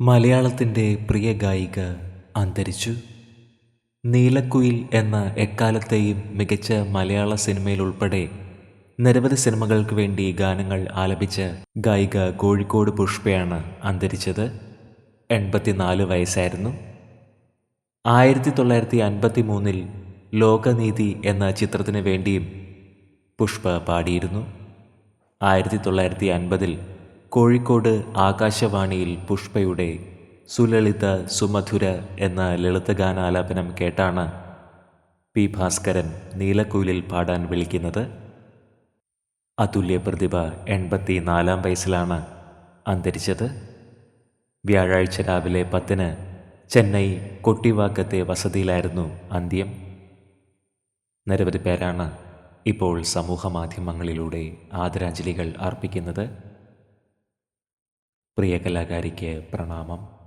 മലയാളത്തിന്റെ പ്രിയ ഗായിക അന്തരിച്ചു. നീലക്കുയിൽ എന്ന എക്കാലത്തെയും മികച്ച മലയാള സിനിമയിൽ ഉൾപ്പെടെ നിരവധി സിനിമകൾക്ക് വേണ്ടി ഗാനങ്ങൾ ആലപിച്ച ഗായിക കോഴിക്കോട് പുഷ്പയാണ് അന്തരിച്ചത്. എൺപത്തിനാല് വയസ്സായിരുന്നു. ആയിരത്തി തൊള്ളായിരത്തി അൻപത്തി മൂന്നിൽ ലോകനീതി എന്ന ചിത്രത്തിന് വേണ്ടിയും പുഷ്പ പാടിയിരുന്നു. ആയിരത്തി തൊള്ളായിരത്തി അൻപതിൽ കോഴിക്കോട് ആകാശവാണിയിൽ പുഷ്പയുടെ സുലളിത സുമധുര എന്ന ലളിതഗാനാലാപനം കേട്ടാണ് പി ഭാസ്കരൻ നീലക്കുയിലിൽ പാടാൻ വിളിക്കുന്നത്. അതുല്യ പ്രതിഭ എൺപത്തി നാലാം വയസ്സിലാണ് അന്തരിച്ചത്. വ്യാഴാഴ്ച രാവിലെ പത്തിന് ചെന്നൈ കൊട്ടിവാക്കത്തെ വസതിയിലായിരുന്നു അന്ത്യം. നിരവധി പേരാണ് ഇപ്പോൾ സമൂഹ മാധ്യമങ്ങളിലൂടെ ആദരാഞ്ജലികൾ അർപ്പിക്കുന്നത്. പ്രിയ കലാകാരിക്ക് പ്രണാമം.